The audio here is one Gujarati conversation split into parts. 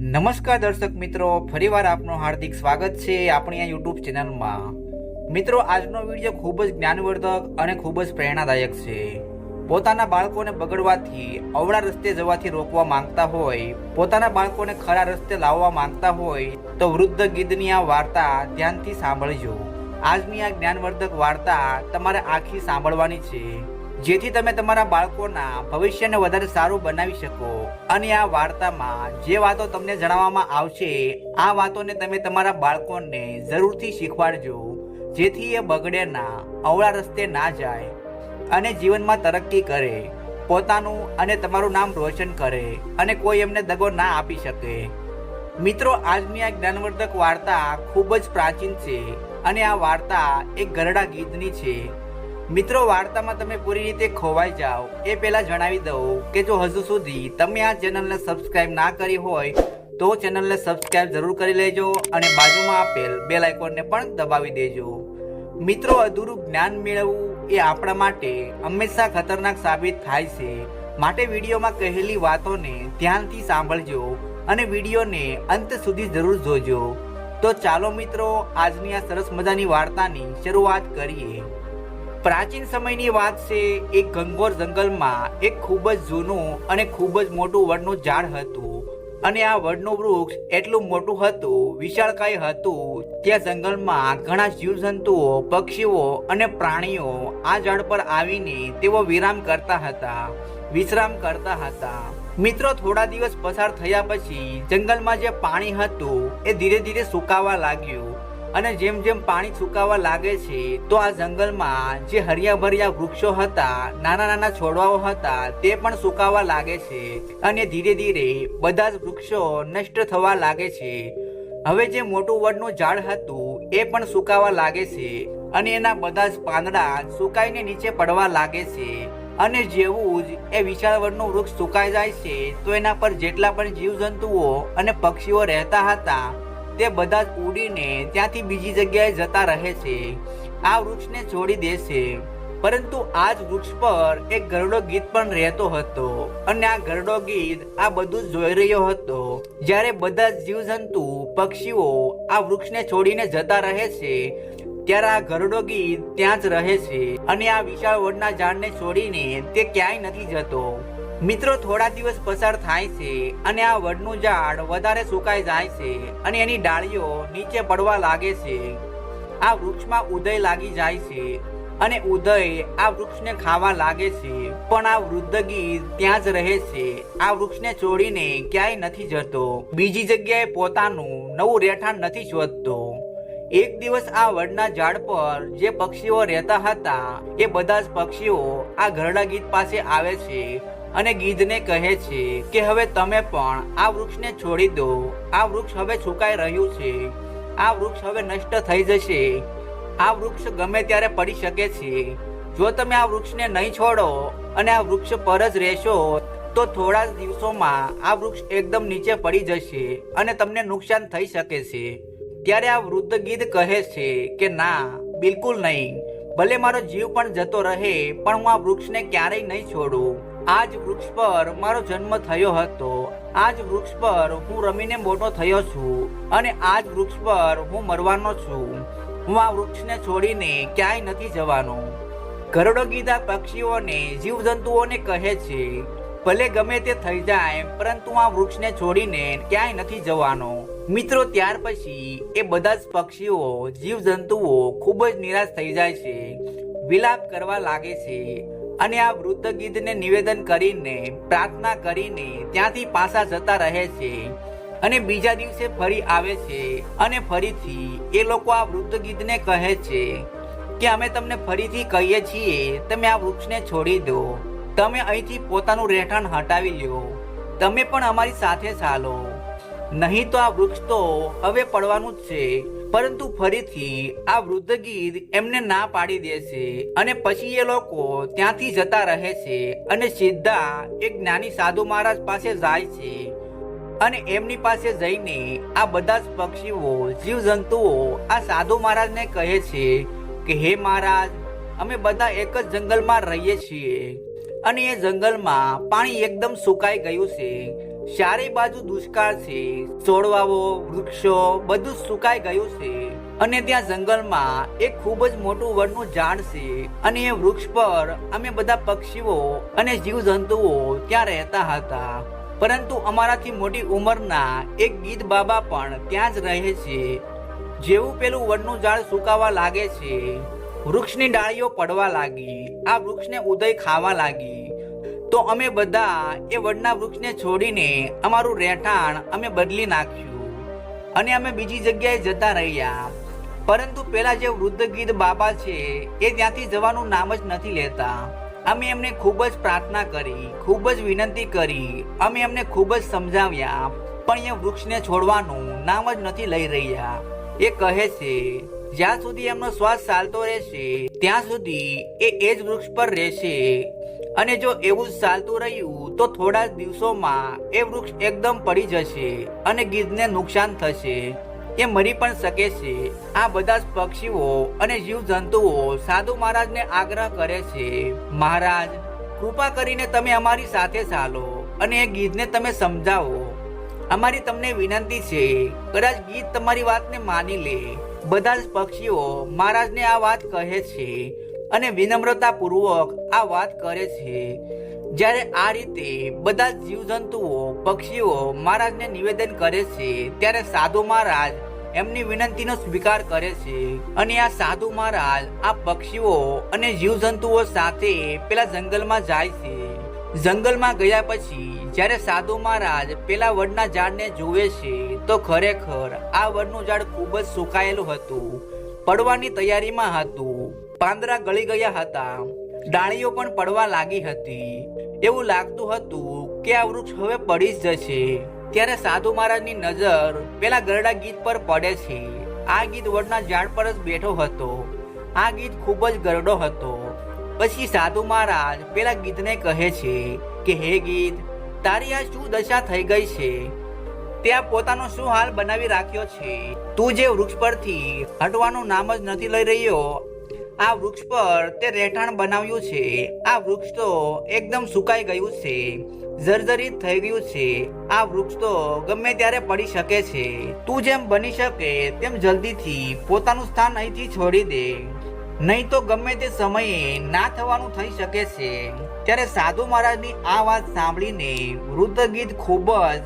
નમસ્કાર દર્શક મિત્રો, ફરીવાર આપનું હાર્દિક સ્વાગત છે આપણી આ યુટ્યુબ ચેનલમાં. મિત્રો, આજનો વીડિયો ખૂબ જ જ્ઞાનવર્ધક અને ખૂબ જ પ્રેરણાદાયક છે. પોતાના બાળકોને બગડવાથી, અવળા રસ્તે જવાથી રોકવા માંગતા હોય, પોતાના બાળકોને ખરા રસ્તે લાવવા માંગતા હોય, તો વૃદ્ધ ગીધની આ વાર્તા ધ્યાનથી સાંભળજો. આજની આ જ્ઞાનવર્ધક વાર્તા તમારે આખી સાંભળવાની છે. જેથી તમે તમારા બાળકોના ભવિષ્યને વધારે સારું બનાવી શકો. અને આ વાર્તામાં જે વાતો તમને જણાવવામાં આવશે, આ વાતોને તમે તમારા બાળકોને જરૂરથી શીખવાડજો, જેથી એ બગડે ના અવળા રસ્તે ના જાય, અને જીવનમાં તરક્કી કરે, પોતાનું અને તમારું નામ રોશન કરે, અને કોઈ એમને દગો ના આપી શકે. મિત્રો, આજની આ જ્ઞાનવર્ધક વાર્તા ખૂબ જ પ્રાચીન છે, અને આ વાર્તા એક ગરડા ગીતની છે. મિત્રો, વાર્તામાં તમે પૂરી રીતે ખોવાઈ જાઓ. એ પહેલા જણાવી દઉં કે જો હજુ સુધી તમે આ ચેનલને સબસ્ક્રાઇબ ના કરી હોય, તો ચેનલને સબસ્ક્રાઇબ જરૂર કરી લેજો અને બાજુમાં આપેલ બેલ આઇકોનને પણ દબાવી દેજો. મિત્રો, અધૂરું જ્ઞાન મેળવવું એ આપણા માટે હંમેશા ખતરનાક સાબિત થાય છે. માટે વિડીયોમાં કહેલી વાતોને ધ્યાનથી સાંભળજો અને વિડીયોને અંત સુધી જરૂર જોજો. તો ચાલો મિત્રો, આજની આ સરસ મજાની વાર્તાની શરૂઆત કરીએ. પ્રાચીન સમયની વાત છે એક ગંગોર જંગલમાં એક ખૂબ જ જૂનું અને ખૂબ જ મોટું વડનું ઝાડ હતું. અને આ વડનું વૃક્ષ એટલું મોટું હતું, વિશાળકાય હતું, ત્યાં જંગલમાં ઘણા જીવજંતુઓ, પક્ષીઓ અને પ્રાણીઓ આ ઝાડ પર આવીને તેઓ વિરામ કરતા હતા, વિશ્રામ કરતા હતા. મિત્રો, થોડા દિવસ પસાર થયા પછી જંગલમાં જે પાણી હતું, એ ધીરે ધીરે સુકાવા લાગ્યું. અને જેમ જેમ પાણી સુકાવા લાગે છે, તો આ જંગલમાં જે હરિયાભર્યા વૃક્ષો હતા, નાના નાના છોડવાઓ હતા, તે પણ સુકાવા લાગે છે અને ધીરે ધીરે બધા જ વૃક્ષો નષ્ટ થવા લાગે છે. હવે જે મોટું વડનું ઝાડ હતું, એ પણ સુકાવા લાગે છે અને એના બધા જ પાંદડા સુકાઈને નીચે પડવા લાગે છે. અને જેવું જ એ વિશાળ વડનું વૃક્ષ સુકાઈ જાય છે, તો એના પર જેટલા પણ જીવજંતુઓ અને પક્ષીઓ રહેતા હતા તે બધા જ ઉડીને ત્યાંથી બીજી જગ્યાએ જતા રહે છે. આ વૃક્ષને છોડી દેશે. પરંતુ આ જ વૃક્ષ પર એક ગરડો ગીત પણ રહેતો હતો. અને આ ગરડો ગીત આ બધું જોઈ રહ્યો હતો. જ્યારે બધા જીવજંતુ, પક્ષીઓ આ વૃક્ષને છોડીને જતા રહે છે, ત્યારે આ ગરડો ગીત ત્યાં જ રહે છે. અને આ વિશાળ વડના ઝાડને છોડીને તે ક્યાંય નથી જતો. મિત્રો, થોડા દિવસ પસાર થાય છે અને આ વડનું ઝાડ વધારે સુકાઈ જાય છે અને એની ડાળીઓ નીચે પડવા લાગે છે. આ વૃક્ષમાં ઉદય લાગી જાય છે અને ઉદય આ વૃક્ષને ખાવા લાગે છે. પણ આ વૃદ્ધ ગીત ત્યાં જ રહે છે. આ વૃક્ષને છોડીને ક્યાંય નથી જતો. બીજી જગ્યાએ પોતાનું નવું રહેઠાણ નથી શોધતો. એક દિવસ આ વડના ઝાડ પર જે પક્ષીઓ રહેતા હતા, એ બધા જ પક્ષીઓ આ ઘરડા ગીત પાસે આવે છે. અને ગીધને કહે છે કે હવે તમે પણ આ વૃક્ષને છોડી દો. આ વૃક્ષ હવે સુકાઈ રહ્યું છે. આ વૃક્ષ હવે નષ્ટ થઈ જશે. આ વૃક્ષ ગમે ત્યારે પડી શકે છે. જો તમે આ વૃક્ષને નહીં છોડો અને આ વૃક્ષ પર જ રહેશો, તો થોડા જ દિવસોમાં આ વૃક્ષ એકદમ નીચે પડી જશે અને તમને નુકસાન થઈ શકે છે. ત્યારે આ વૃદ્ધ ગીધ કહે છે કે, ના, બિલકુલ નહીં. ભલે મારો જીવ પણ જતો રહે, પણ હું આ વૃક્ષને ક્યારેય નહીં છોડું. આ જ વૃક્ષ પર મારો જન્મ થયો હતો. આ જ વૃક્ષ પર હું રમીને મોટો થયો છું અને આ જ વૃક્ષ પર હું મરવાનો છું. હું આ વૃક્ષને છોડીને ક્યાંય નથી જવાનો. ગરડો ગીધા પક્ષીઓને જીવજંતુઓને કહે છે, ભલે ગમે તે થઈ જાય, પરંતુ આ વૃક્ષને છોડીને ક્યાંય નથી જવાનો. મિત્રો, ત્યાર પછી એ બધા જ પક્ષીઓ, જીવજંતુઓ ખૂબ જ નિરાશ થઈ જાય છે. વિલાપ કરવા લાગે છે. અને આ વૃદ્ધ ગીધને નિવેદન કરીને, પ્રાર્થના કરીને ત્યાંથી પાછા જતા રહે છે અને બીજા દિવસે ફરી આવે છે અને ફરીથી એ લોકો આ વૃદ્ધ ગીધને કહે છે કે, અમે તમને ફરીથી કહીએ છીએ, તમે આ વૃક્ષને છોડી દો. તમે અહીંથી પોતાનું રહેઠાણ હટાવી લ્યો. તમે પણ અમારી સાથે ચાલો. નહીં તો આ વૃક્ષ તો હવે પડવાનું જ છે. પરંતુ ફરીથી આ વૃદ્ધ ગીધ એમને ના પાડી દે છે અને પછી એ લોકો ત્યાંથી જતા રહે છે અને સીધા એક જ્ઞાની સાધુ મહારાજ પાસે જાય છે અને એમની પાસે જઈને આ બધા જ પક્ષીઓ, જીવજંતુઓ આ સાધુ મહારાજને કહે છે કે, હે મહારાજ, અમે બધા એક જ જંગલમાં રહીએ છીએ અને એ જંગલમાં પાણી એકદમ સુકાઈ ગયું છે. ચારે બાજુ દુષ્કાળ છે છોડવાઓ વૃક્ષો બધું સુકાઈ ગયું છે. અને ત્યાં જંગલમાં એક ખૂબ જ મોટું વડનું ઝાડ છે અને એ વૃક્ષ પર અમે બધા પક્ષીઓ અને જીવજંતુઓ ત્યાં રહેતા હતા. પરંતુ અમારાથી મોટી ઉંમરના એક ગીધ બાબા પણ ત્યાં જ રહે છે. જેવું પેલું વડનું ઝાડ સુકાવા લાગે છે, વૃક્ષની ડાળીઓ પડવા લાગી, આ વૃક્ષને ઉદય ખાવા લાગી. તો અમે બધા એ વડના વૃક્ષને છોડીને અમારું રહેઠાણ અમે બદલી નાખ્યું. અને અમે બીજી જગ્યાએ જતા રહ્યા. પરંતુ પેલા જે વૃદ્ધ ગીધ બાબા છે, એ ત્યાંથી જવાનું નામ જ નથી લેતા. અમે એમને ખૂબ જ પ્રાર્થના કરી, ખૂબ જ વિનંતી કરી, અમે એમને ખૂબ જ સમજાવ્યા. પણ એ વૃક્ષને છોડવાનું નામ જ નથી લઈ રહ્યા. એ કહે છે, જ્યાં સુધી એમનો શ્વાસ ચાલતો રહેશે, ત્યાં સુધી એ એ જ વૃક્ષ પર રહેશે. અને જો એવું જ ચાલતું રહ્યું, તો થોડા દિવસોમાં એ વૃક્ષ એકદમ પડી જશે અને ગીધને નુકસાન થશે. એ મરી પણ શકે છે. આ બધા જ પક્ષીઓ અને જીવજંતુઓ સાધુ મહારાજને આગ્રહ કરે છે. મહારાજ, કૃપા કરીને તમે અમારી સાથે ચાલો અને એ ગીધને તમે સમજાવો. અમારી તમને વિનંતી છે, કદાચ ગીત તમારી વાતને માની લે. બધા જ પક્ષીઓ મહારાજને આ વાત કહે છે. અને વિનમ્રતાપૂર્વક આ વાત કરે છે. જ્યારે આ રીતે બધા જીવજંતુઓ, પક્ષીઓ મહારાજને નિવેદન કરે છે, ત્યારે સાધુ મહારાજ એમની વિનંતીનો સ્વીકાર કરે છે. અને આ સાધુ મહારાજ આ પક્ષીઓ અને જીવજંતુઓ સાથે પેલા જંગલમાં જાય છે. જંગલમાં ગયા પછી જ્યારે સાધુ મહારાજ પેલા વડના ઝાડને જુએ છે, તો ખરેખર આ વડનું ઝાડ ખૂબ જ સુકાયેલું હતું. પડવાની તૈયારીમાં હતું. પાંદડા ગળી ગયા હતા. ડાળીઓ પણ પડવા લાગી હતી. એવું લાગતું હતું કે આ વૃક્ષ હવે પડી જ જશે. ત્યારે સાધુ મહારાજની નજર પેલા ગરડા ગીત પર પડે છે. આ ગીત વડના ઝાડ પર જ બેઠો હતો. આ ગીત ખૂબ જ ગરડો હતો. પછી સાધુ મહારાજ પેલા ગીતને કહે છે કે, હે ગીત, તારી આ શું દશા થઈ ગઈ છે? તે પોતાનો શું હાલ બનાવી રાખ્યો છે? તું જે વૃક્ષ પરથી હટવાનું નામ જ નથી લઈ રહ્યો આ વૃક્ષ પર તે રહેઠાણ બનાવ્યું છે. આ વૃક્ષ તો એકદમ સુકાઈ ગયું છે. જર્જરિત થઈ ગયું છે. આ વૃક્ષ તો ગમે ત્યારે પડી શકે છે. તું જેમ બની શકે તેમ જલ્દીથી પોતાનું સ્થાન અહીંથી છોડી દે. નહીં તો ગમે તે સમયે ના થવાનું થઈ શકે છે. ત્યારે સાધુ મહારાજની આ વાત સાંભળીને વૃદ્ધ ગીત ખૂબ જ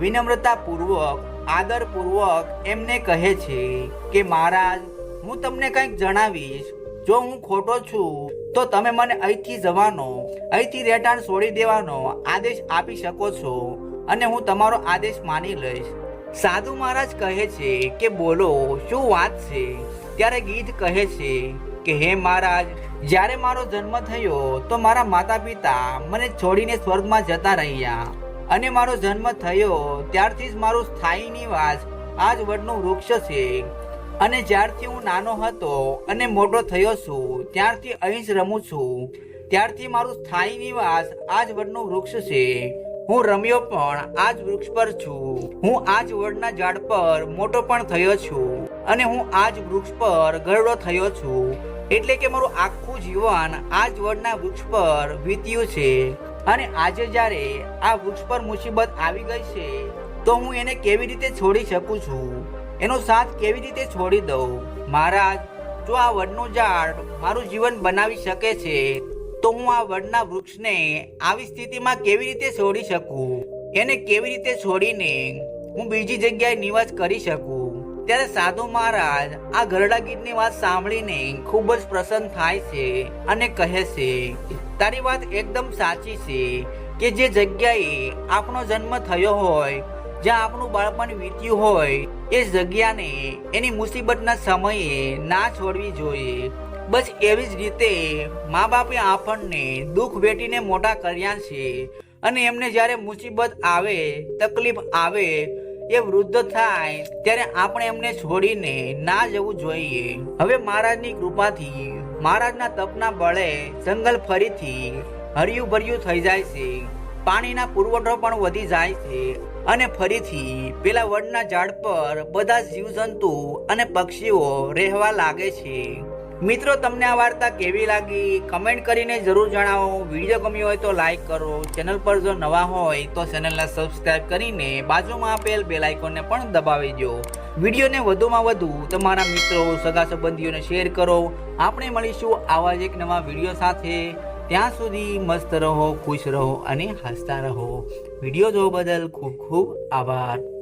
વિનમ્રતાપૂર્વક, આદરપૂર્વક એમને કહે છે કે, મહારાજ, હું તમને કંઈક જણાવીશ. જો હું ખોટો છું, તો તમે મને અહીંથી જવાનો, અહીંથી રહેઠાણ છોડી દેવાનો આદેશ આપી શકો છો અને હું તમારો આદેશ માની લઈશ. સાધુ મહારાજ કહે છે કે બોલો, શું વાત છે? ત્યારે ગીત કહે છે કે, હે મહારાજ, જ્યારે મારો જન્મ થયો, તો મારા માતા પિતા મને છોડીને સ્વર્ગમાં જતા રહ્યા. અને મારો જન્મ થયો, ત્યારથી જ મારું સ્થાયી નિવાસ આજ વડનું વૃક્ષ છે. અને જ્યારથી હું નાનો હતો અને મોટો થયો છું, ત્યારથી અહીં જ રમું છું, ત્યારથી મારું સ્થાયી નિવાસ આ જ વડનું વૃક્ષ છે. હું રમ્યો પણ આ જ વૃક્ષ પર છું. હું આ જ વડના ઝાડ પર મોટો પણ થયો છું અને હું આ જ વૃક્ષ પર ગરડો થયો છું. એટલે કે મારું આખું જીવન આ જ વડના વૃક્ષ પર વીત્યું છે. અને આજે જ્યારે આ વૃક્ષ પર મુસીબત આવી ગઈ છે, તો હું એને કેવી રીતે છોડી શકું છું? એનો સાથ કેવી રીતે છોડી દઉં? મહારાજ, જો આ વડનું ઝાડ મારું જીવન બનાવી શકે છે, તો હું આ વડના વૃક્ષને આવી સ્થિતિમાં કેવી રીતે છોડી શકું? એને કેવી રીતે છોડીને હું બીજી જગ્યાએ નિવાસ કરી શકું? ત્યારે સાધુ મહારાજ આ ગરડા ગીતની વાત સાંભળીને ખૂબ જ પ્રસન્ન થાય છે અને કહે છે, તારી વાત એકદમ સાચી છે કે જે જગ્યાએ આપણો જન્મ થયો હોય જ્યાં આપણું બાળપણ વીત્યું હોય, એ જગ્યાને, એની મુસીબતના સમયે ના છોડવી જોઈએ. બસ એવી જ રીતે મા બાપે આપણને દુઃખ વેઠીને મોટા કર્યા છે અને એમને જ્યારે મુસીબત આવે, તકલીફ આવે, એ વૃદ્ધ થાય, ત્યારે આપણે એમને છોડીને ના જવું જોઈએ. હવે મહારાજની કૃપાથી, મહારાજના તપના બળે જંગલ ફરીથી હરિયું ભર્યું થઈ જાય છે. પાણીના પુરવઠો પણ વધી જાય છે. અને ફરીથી પેલા વડના ઝાડ પર બધા જીવજંતુ અને પક્ષીઓ રહેવા લાગે છે. મિત્રો, તમને આ વાર્તા કેવી લાગી? કમેન્ટ કરીને જરૂર જણાવો. વીડિયો ગમ્યો હોય તો લાઈક કરો. ચેનલ પર જો નવા હોય તો ચેનલને સબસ્ક્રાઇબ કરીને બાજુમાં આપેલ બે લાઇકોને પણ દબાવી દો. વિડીયોને વધુમાં વધુ તમારા મિત્રો, સગા સંબંધીઓને શેર કરો. આપણે મળીશું આવા જ એક નવા વીડિયો સાથે. ત્યાં સુધી મસ્ત રહો, ખુશ રહો અને હસતા રહો. વીડિયો જોવા બદલ ખૂબ ખૂબ આભાર.